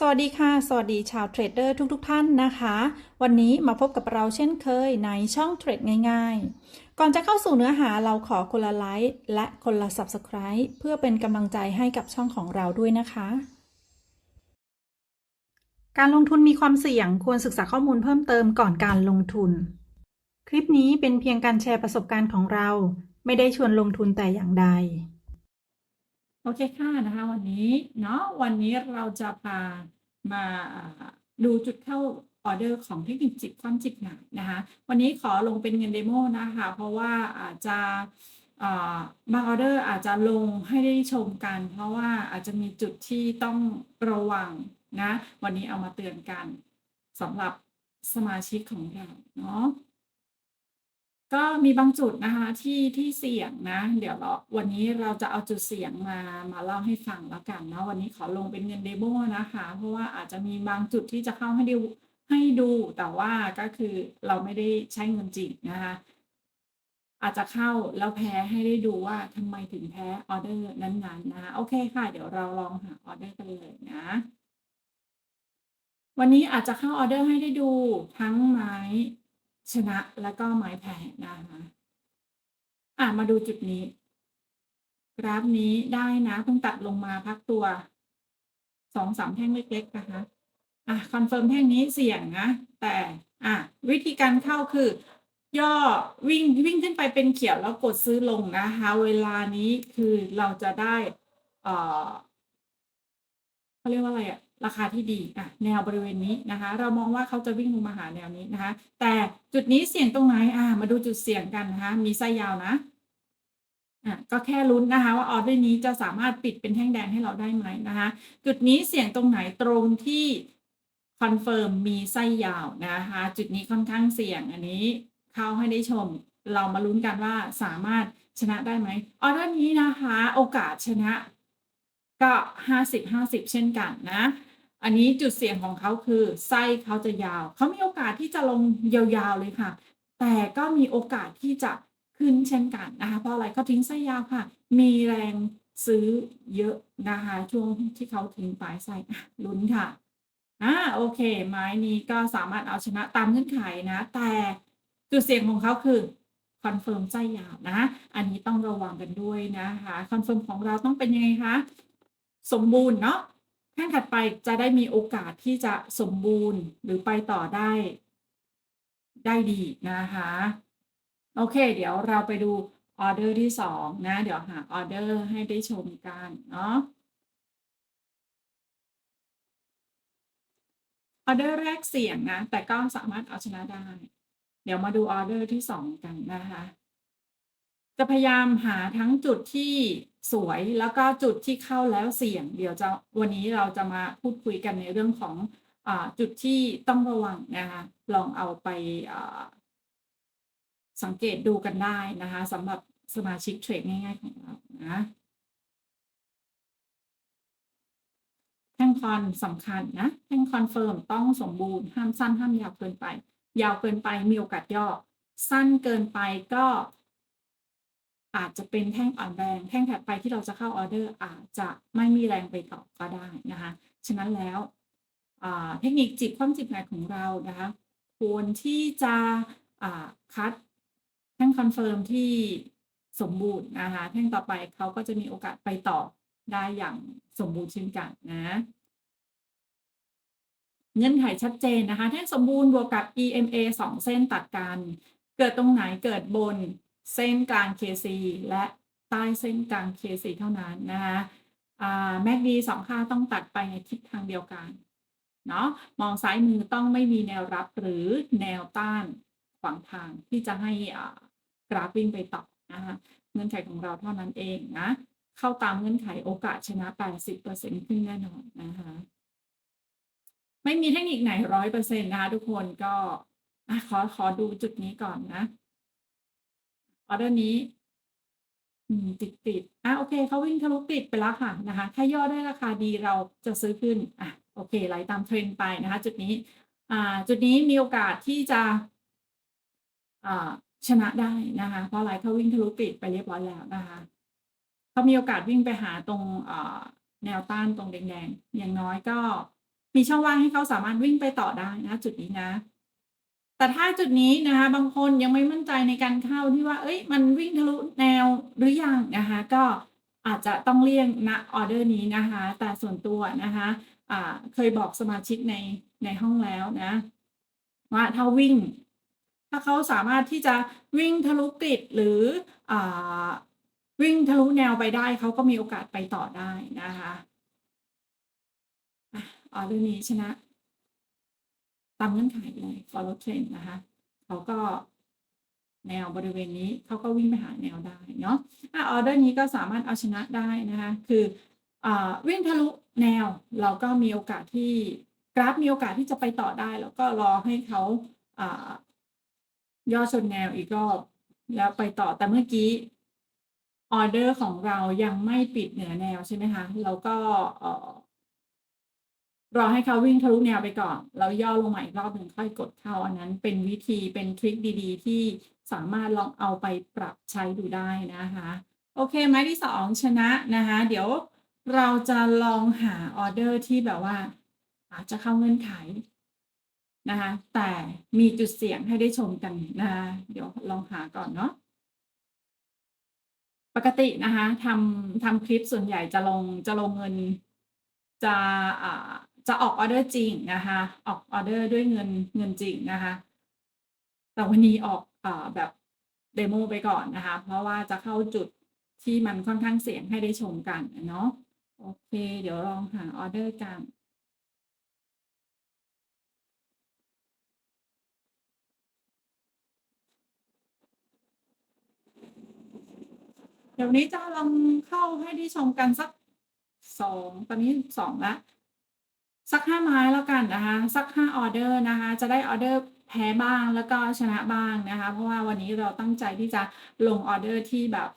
สวัสดีค่ะ สวัสดีชาวเทรดเดอร์ทุกๆทท่านนะคะ วันนี้มาพบกับเราเช่นเคยในช่องเทรดง่ายๆ ก่อนจะเข้าสู่เนื้อหาเราขอคนละไลค์และคนละ Subscribe เพื่อเป็นกำลังใจให้กับช่องของเราด้วยนะคะ การลงทุนมีความเสี่ยงควรศึกษาข้อมูลเพิ่มเติมก่อนการลงทุน คลิปนี้เป็นเพียงการแชร์ประสบการณ์ของเรา ไม่ได้ชวนลงทุนแต่อย่างใด โอเคค่ะนะคะวันนี้เนาะวันนี้เราจะพามาดูจุดเข้าออเดอร์ของเทคนิคจิตความจิตหนักนะคะวันนี้ขอลงเป็นเงินเดโมนะคะเพราะว่าอาจจะบางออเดอร์อาจจะลงให้ได้ชมกัน เพราะว่าอาจจะมีจุดที่ต้องระวังนะวันนี้เอามาเตือนกันสำหรับสมาชิกของเราเนาะ ก็มีบางจุดนะคะที่ที่เสี่ยงนะ เดี๋ยวเราวันนี้เราจะเอาจุดเสี่ยงมามาเล่าให้ฟังแล้วกันนะวันนี้ขอลงเป็นเงินเดโมนะคะ เพราะว่าอาจจะมีบางจุดที่จะเข้าให้ดูให้ดูแต่ว่าก็คือเราไม่ได้ใช้เงินจริงนะคะอาจจะเข้าแล้วแพ้ให้ได้ดูว่าทำไมถึงแพ้ออเดอร์นั้นๆนะคะโอเคค่ะ เดี๋ยวเราลองหาออเดอร์กันเลยนะ วันนี้อาจจะเข้าออเดอร์ให้ได้ดูทั้งไม้ ชนะแล้วก็ไม้แพ้นะคะอะมาดูจุดนี้ กราฟนี้ได้นะเพิ่งตัดลงมาพักตัวสองสามแท่งเล็ก ๆ นะคะอะคอนเฟิร์มแท่งนี้เสี่ยงนะ แต่อะวิธีการเข้าคือย่อวิ่งวิ่งขึ้นไปเป็นเขียวแล้วกดซื้อลงนะคะ เวลานี้คือเราจะได้ เอ่อเขาเรียกว่าอะไรอะ ราคาที่ดีอะแนวบริเวณนี้นะคะ เรามองว่าเขาจะวิ่งลงมาหาแนวนี้นะคะ แต่จุดนี้เสี่ยงตรงไหนอะมาดูจุดเสี่ยงกันนะคะ มีไส้ยาวนะอะก็แค่ลุ้นนะคะว่าออเดอร์นี้จะสามารถปิดเป็นแท่งแดงให้เราได้ไหมนะคะ จุดนี้เสี่ยงตรงไหนตรงที่คอนเฟิร์มมีไส้ยาวนะคะ จุดนี้ค่อนข้างเสี่ยงอันนี้เข้าให้ได้ชม เรามาลุ้นกันว่าสามารถชนะได้ไหมออเดอร์นี้นะคะ โอกาสชนะก็ห้าสิบห้าสิบเช่นกันนะ อันนี้จุดเสี่ยงของเขาคือไส้เขาจะยาว เขามีโอกาสที่จะลงยาวๆเลยค่ะ แต่ก็มีโอกาสที่จะขึ้นเช่นกันนะคะเพราะอะไรเขาทิ้งไส้ยาวค่ะ มีแรงซื้อเยอะนะคะช่วงที่เขาทิ้งปลายไส้ลุ้นค่ะอ่าโอเค ไม้นี้ก็สามารถเอาชนะตามเงื่อนไขนะ แต่จุดเสี่ยงของเขาคือคอนเฟิร์มไส้ยาวนะ อันนี้ต้องระวังกันด้วยนะคะคอนเฟิร์มของเราต้องเป็นยังไงคะสมบูรณ์เนาะ แท่งถัดไปจะได้มีโอกาสที่จะสมบูรณ์หรือไปต่อได้ ได้ดีนะคะ โอเค เดี๋ยวเราไปดูออเดอร์ที่สองนะ เดี๋ยวหาออเดอร์ให้ได้ชมกันเนาะออเดอร์แรกเสี่ยงนะ แต่ก็สามารถเอาชนะได้ เดี๋ยวมาดูออเดอร์ที่สองกันนะคะ จะพยายามหาทั้งจุดที่สวยแล้วก็จุดที่เข้าแล้วเสี่ยง เดี๋ยวจะวันนี้เราจะมาพูดคุยกันในเรื่องของอจุดที่ต้องระวังนะคะลองเอาไปสังเกตดูกันได้นะคะสำหรับสมาชิกเทรดง่ายๆของเรานะแท่งคอนสำคัญนะแท่งคอนเฟิร์มต้องสมบูรณ์ห้ามสั้นห้ามยาวเกินไป ยาวเกินไปมีโอกาสย่อ สั้นเกินไปก็ อาจจะเป็นแท่งอ่อนแรง แท่งถัดไปที่เราจะเข้าออเดอร์อาจจะไม่มีแรงไปต่อก็ได้นะคะ ฉะนั้นแล้วเทคนิคจิบความจิบไหนของเรานะคะ ควรที่จะคัดแท่งคอนเฟิร์มที่สมบูรณ์นะคะ แท่งต่อไปเขาก็จะมีโอกาสไปต่อได้อย่างสมบูรณ์เช่นกันนะเงื่อนไขชัดเจนนะคะ แท่งสมบูรณ์บวกกับ EMA 2 เส้นตัดกัน เกิดตรงไหนเกิดบน เส้นกลาง KC และใต้เส้นกลาง KC เท่านั้นนะคะแม็กดีสองค่าต้องตัดไปในทิศทางเดียวกันเนาะมองซ้ายมือต้องไม่มีแนวรับหรือแนวต้านขวางทางที่จะให้กราฟวิ่งไปต่อนะคะเงื่อนไขของเราเท่านั้นเองนะเข้าตามเงื่อนไขโอกาสชนะ 80%ขึ้นแน่นอนนะคะไม่มีเทคนิคไหนร้อยเปอร์เซ็นต์นะคะทุกคนก็ขอขอดูจุดนี้ก่อนนะ ออเดอร์นี้ติดติดอะโอเคเขาวิ่งทะลุติดไปแล้วค่ะนะคะ ถ้าย่อได้ราคาดีเราจะซื้อขึ้นอะโอเคไหลตามเทรนไปนะคะ จุดนี้อ่าจุดนี้มีโอกาสที่จะอ่าชนะได้นะคะ เพราะอะไรเขาวิ่งทะลุติดไปเรียบร้อยแล้วนะคะเขามีโอกาสวิ่งไปหาตรงอ่าแนวต้านตรงแดงๆอย่างน้อยก็มีช่องว่างให้เขาสามารถวิ่งไปต่อได้นะ จุดนี้นะ แต่ถ้าจุดนี้นะคะ บางคนยังไม่มั่นใจในการเข้าที่ว่า เอ้ย มันวิ่งทะลุแนวหรือยังนะคะ ก็อาจจะต้องเลี่ยงณออเดอร์นี้นะคะ แต่ส่วนตัวนะคะอ่าเคยบอกสมาชิกในในห้องแล้วนะว่าถ้าวิ่ง ถ้าเขาสามารถที่จะวิ่งทะลุกริดหรืออวิ่งทะลุแนวไปได้เขาก็มีโอกาสไปต่อได้นะคะออเดอร์นี้ชนะ ตามเงื่อนไขเลย follow trend นะคะเขาก็แนวบริเวณนี้เขาก็วิ่งไปหาแนวได้เนาะอะออเดอร์นี้ก็สามารถเอาชนะได้นะคะ คืออ่าวิ่งทะลุแนวเราก็มีโอกาสที่กราฟมีโอกาสที่จะไปต่อได้ แล้วก็รอให้เขาอ่าย่อชนแนวอีกรอบแล้วไปต่อแต่เมื่อกี้ออเดอร์ของเรายังไม่ปิดเหนือแนวใช่ไหมคะเราก็ รอให้เขาวิ่งทะลุแนวไปก่อน แล้วย่อลงมาอีกรอบหนึ่งค่อยกดเข้า อันนั้นเป็นวิธีเป็นทริคดีๆ ที่สามารถลองเอาไปปรับใช้ดูได้นะคะ โอเคไม้ที่สองชนะนะคะ เดี๋ยวเราจะลองหาออเดอร์ที่แบบว่า อาจจะเข้าเงื่อนไขนะคะแต่มีจุดเสี่ยงให้ได้ชมกันนะคะเดี๋ยวลองหาก่อนเนาะปกตินะคะทำทำคลิปส่วนใหญ่จะลงจะลงเงินจะอ่า จะออกออเดอร์จริงนะคะ ออกออเดอร์ด้วยเงินเงินจริงนะคะ แต่วันนี้ออกอแบบเดโมไปก่อนนะคะ เพราะว่าจะเข้าจุดที่มันค่อนข้างเสี่ยงให้ได้ชมกันเนาะโอเค เดี๋ยวลองหาออเดอร์กันเดี๋ยวนี้จะลองเข้าให้ได้ชมกันสักสองตอนนี้สองละ สักห้าไม้แล้วกันนะคะ สักห้าออเดอร์นะคะ จะได้ออเดอร์แพ้บ้างแล้วก็ชนะบ้างนะคะ เพราะว่าวันนี้เราตั้งใจที่จะลงออเดอร์ที่แบบ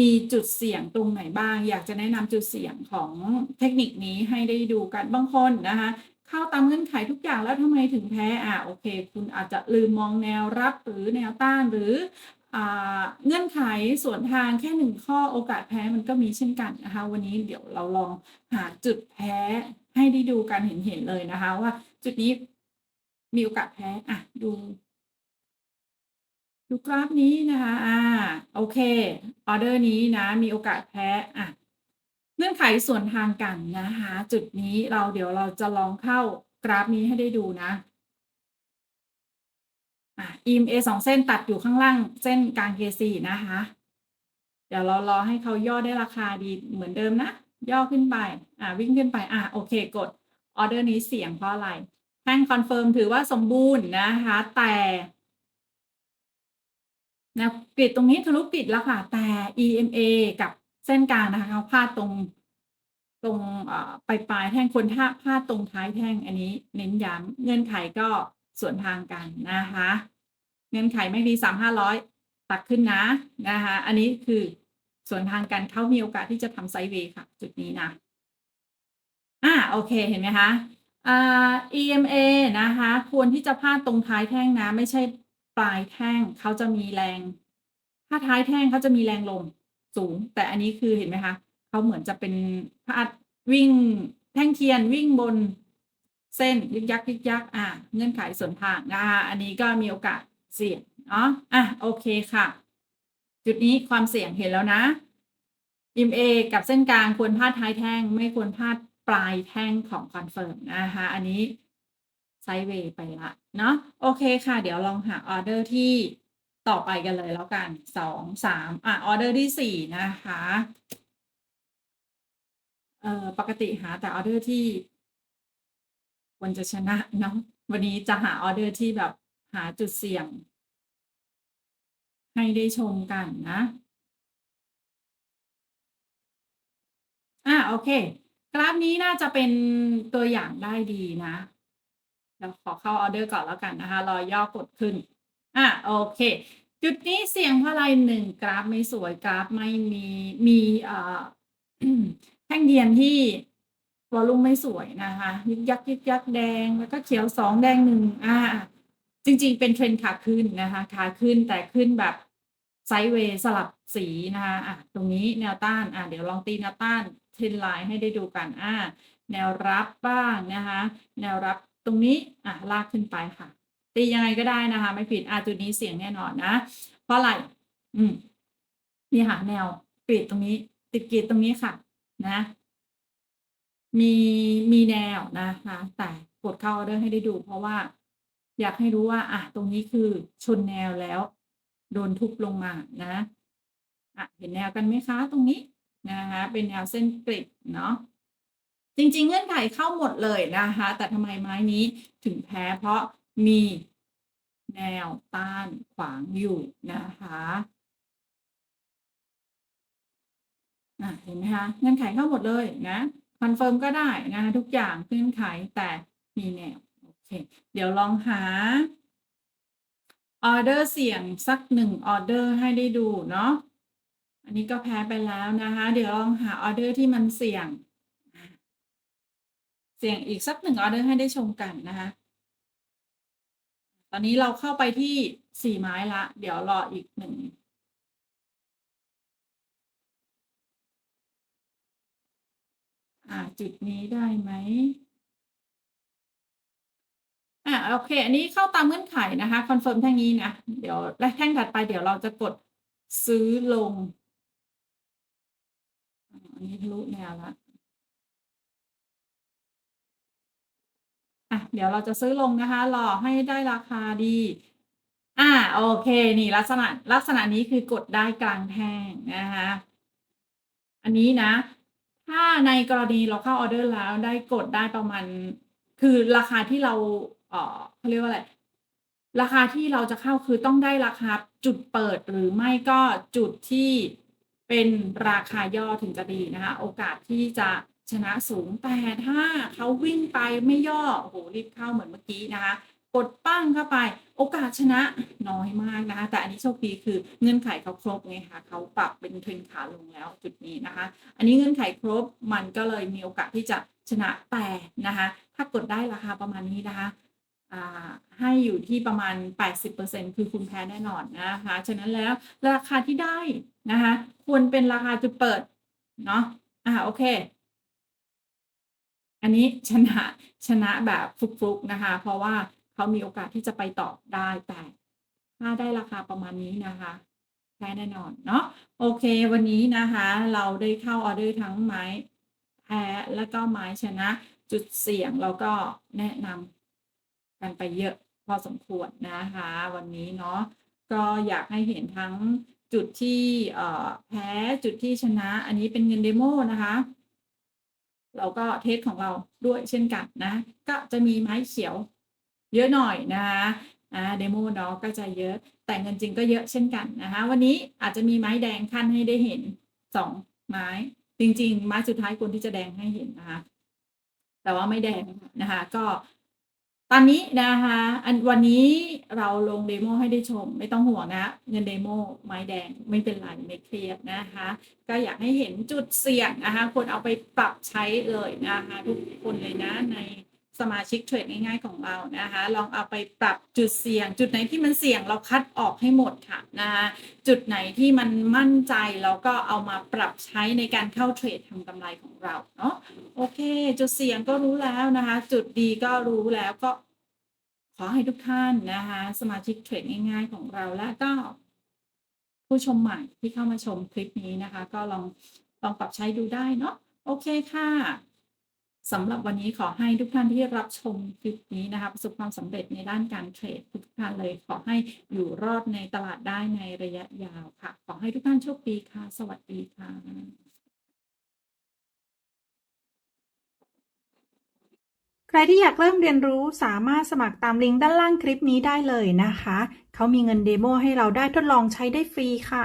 มีจุดเสี่ยงตรงไหนบ้าง อยากจะแนะนำจุดเสี่ยงของเทคนิคนี้ให้ได้ดูกันบางคนนะคะเข้าตามเงื่อนไขทุกอย่างแล้วทำไมถึงแพ้อะโอเค คุณอาจจะลืมมองแนวรับหรือแนวต้านหรือ เงื่อนไขส่วนทางแค่หนึ่งข้อโอกาสแพ้มันก็มีเช่นกันนะคะ วันนี้เดี๋ยวเราลองหาจุดแพ้ให้ได้ดูกันเห็นเห็นเลยนะคะ ว่าจุดนี้มีโอกาสแพ้อะดูดูกราฟนี้นะคะ อ่า โอเค ออเดอร์นี้นะ มีโอกาสแพ้ อะ เงื่อนไขส่วนทางกันนะคะ จุดนี้เราเดี๋ยวเราจะลองเข้ากราฟนี้ให้ได้ดูนะ อะ EMA สองเส้นตัดอยู่ข้างล่างเส้นกลาง K4 นะคะ เดี๋ยวเรารอให้เขาย่อได้ราคาดีเหมือนเดิมนะ ย่อขึ้นไป อ่าวิ่งขึ้นไป อะ โอเค กดออเดอร์นี้เสี่ยงเพราะอะไรแท่งคอนเฟิร์มถือว่าสมบูรณ์นะคะ แต่นะกริดตรงนี้ทะลุกริดแล้วค่ะ แต่ EMA กับเส้นกลางนะคะเขาพลาดตรงตรงปลายปลายแท่งคนท่าพลาดตรงท้ายแท่งอันนี้ เน้นย้ำเงื่อนไขก็ ส่วนทางกันนะคะ เงื่อนไขไม่ดีสามห้าร้อยตัดขึ้นนะนะคะอันนี้คือส่วนทางกันเขามีโอกาสที่จะทำไซด์เวย์ค่ะ จุดนี้นะอ่าโอเคเห็นไหมคะอ่า EMA นะคะ ควรที่จะพาดตรงท้ายแท่งนะ ไม่ใช่ปลายแท่งเขาจะมีแรง ถ้าท้ายแท่งเขาจะมีแรงลงสูง แต่อันนี้คือเห็นไหมคะเขาเหมือนจะเป็นพาดวิ่งแท่งเทียนวิ่งบน เส้นยึกยักยึกยักอ่าเงื่อนไขส่วนทางนะคะอันนี้ก็มีโอกาสเสี่ยงเนาะอะโอเคค่ะ จุดนี้ความเสี่ยงเห็นแล้วนะ EMA กับเส้นกลางควรพลาดท้ายแท่ง ไม่ควรพลาดปลายแท่งของคอนเฟิร์มนะคะอันนี้ไซด์เวย์ไปละเนาะโอเคค่ะ เดี๋ยวลองหาออเดอร์ที่ต่อไปกันเลยแล้วกันสองสามอะออเดอร์ที่สี่นะคะเอ่อปกติหาแต่ออเดอร์ที่ ควรจะชนะเนาะวันนี้จะหาออเดอร์ที่แบบหาจุดเสี่ยง ให้ได้ชมกันนะอ่าโอเค กราฟนี้น่าจะเป็นตัวอย่างได้ดีนะเดี๋ยวขอเข้าออเดอร์ก่อนแล้วกันนะคะ รอย่อกดขึ้น อะโอเค จุดนี้เสี่ยงเพราะอะไรหนึ่งกราฟไม่สวยกราฟไม่มีมีเอ่อแท่งเดียนที่ วอลลุ่มไม่สวยนะคะ ยึกยักยึกยักแดงแล้วก็เขียวสองแดงหนึ่งอ่า จริงๆ เป็นเทรนขาขึ้นนะคะขาขึ้นแต่ขึ้นแบบไซด์เวย์สลับสีนะคะอะตรงนี้แนวต้านอะเดี๋ยวลองตีแนวต้านเทรนไลน์ให้ได้ดูกันอ่าแนวรับบ้างนะคะ แนวรับตรงนี้อะลากขึ้นไปค่ะ ตียังไงก็ได้นะคะ ไม่ผิดอะจุดนี้เสี่ยงแน่นอนนะ เพราะอะไรอืมนี่ค่ะแนวกรีดตรงนี้ ติดกรีดตรงนี้ค่ะ นะ มี มีแนวนะคะ แต่กดเข้าออเดอร์ให้ได้ดู เพราะว่าอยากให้รู้ว่า อะ ตรงนี้คือชนแนวแล้ว โดนทุบลงมานะอะเห็นแนวกันไหมคะ ตรงนี้นะคะ เป็นแนวเส้นกริดเนาะจริง ๆ เงื่อนไขเข้าหมดเลยนะคะ แต่ทำไมไม้นี้ถึงแพ้เพราะมีแนวต้านขวางอยู่นะคะอะเห็นไหมคะเงื่อนไขเข้าหมดเลยนะ คอนเฟิร์มก็ได้นะคะทุกอย่างเงื่อนไขแต่มีแนวโอเคเดี๋ยวลองหาออเดอร์เสี่ยงสักหนึ่งออเดอร์ให้ได้ดูเนาะอันนี้ก็แพ้ไปแล้วนะคะ เดี๋ยวลองหาออเดอร์ที่มันเสี่ยง เสี่ยงอีกสักหนึ่งออเดอร์ให้ได้ชมกันนะคะ ตอนนี้เราเข้าไปที่สี่ไม้ละ เดี๋ยวรออีกหนึ่ง อ่าจุดนี้ได้ไหมอ่าโอเค อันนี้เข้าตามเงื่อนไขนะคะคอนเฟิร์มแท่งนี้นะเดี๋ยวและแท่งถัดไปเดี๋ยวเราจะกดซื้อลงอันนี้ทะลุแนวละอะเดี๋ยวเราจะซื้อลงนะคะรอให้ได้ราคาดี อ่าโอเค นี่ลักษณะลักษณะนี้คือกดได้กลางแท่งนะคะอันนี้นะ ถ้าในกรณีเราเข้าออเดอร์แล้วได้กดได้ประมาณ คือราคาที่เราเออเขาเรียกว่าอะไร ราคาที่เราจะเข้าคือต้องได้ราคาจุดเปิดหรือไม่ก็จุดที่เป็นราคาย่อถึงจะดีนะคะ โอกาสที่จะชนะสูงแต่ถ้าเขาวิ่งไปไม่ย่อโอ้โหรีบเข้าเหมือนเมื่อกี้นะคะ ดปั้งเข้าไป โอกาสชนะน้อยมากนะคะ แต่อันนี้โชคดีคือเงื่อนไขเขาครบไงคะเขาปรับเป็นเทรนขาลงแล้วจุดนี้นะคะ อันนี้เงื่อนไขครบมันก็เลยมีโอกาสที่จะชนะแต่นะคะ ถ้ากดได้ราคาประมาณนี้นะคะให้อยู่ที่ประมาณ 80%คือคุณแพ้แน่นอนนะคะ ฉะนั้นแล้วราคาที่ได้นะคะ ควรเป็นราคาจุดเปิด เนาะอ่าโอเค อันนี้ชนะชนะแบบฟลุกๆนะคะ เพราะว่า เขามีโอกาสที่จะไปต่อได้แต่ถ้าได้ราคาประมาณนี้นะคะแพ้แน่นอนเนาะโอเค วันนี้นะคะ เราได้เข้าออเดอร์ทั้งไม้แพ้แล้วก็ไม้ชนะ จุดเสี่ยงแล้วก็แนะนำกันไปเยอะพอสมควรนะคะ วันนี้เนาะก็อยากให้เห็นทั้งจุดที่เอ่อแพ้จุดที่ชนะ อันนี้เป็นเงินเดโมนะคะเราก็เทสของเราด้วยเช่นกันนะ ก็จะมีไม้เขียว เยอะหน่อยนะคะอ่าเดโมเนาะก็จะเยอะ แต่เงินจริงก็เยอะเช่นกันนะคะ วันนี้อาจจะมีไม้แดงขั้นให้ได้เห็นสองไม้ จริง ๆ ไม้สุดท้ายควรที่จะแดงให้เห็นนะคะ แต่ว่าไม่แดงนะคะ ก็ตามนี้นะคะอันวันนี้เราลงเดโมให้ได้ชม ไม่ต้องห่วงนะ เงินเดโมไม้แดงไม่เป็นไรไม่เครียดนะคะ ก็อยากให้เห็นจุดเสี่ยงนะคะควรเอาไปปรับใช้เลยนะคะ ทุกคนเลยนะใน สมาชิกเทรดง่ายๆของเรานะคะ ลองเอาไปปรับจุดเสี่ยง จุดไหนที่มันเสี่ยงเราคัดออกให้หมดค่ะนะคะจุดไหนที่มันมั่นใจเราก็เอามาปรับใช้ในการเข้าเทรดทำกำไรของเราเนาะโอเค จุดเสี่ยงก็รู้แล้วนะคะ จุดดีก็รู้แล้วก็ขอให้ทุกท่านนะคะ สมาชิกเทรดง่ายๆของเราและก็ผู้ชมใหม่ที่เข้ามาชมคลิปนี้นะคะ ก็ลองลองปรับใช้ดูได้เนาะโอเคค่ะ สำหรับวันนี้ขอให้ทุกท่านที่รับชมคลิปนี้นะคะประสบความสำเร็จในด้านการเทรดทุกท่านเลยขอให้อยู่รอดในตลาดได้ในระยะยาวค่ะ ขอให้ทุกท่านโชคดีค่ะ สวัสดีค่ะใครที่อยากเริ่มเรียนรู้สามารถสมัครตามลิงก์ด้านล่างคลิปนี้ได้เลยนะคะ เขามีเงินเดโมให้เราได้ทดลองใช้ได้ฟรีค่ะ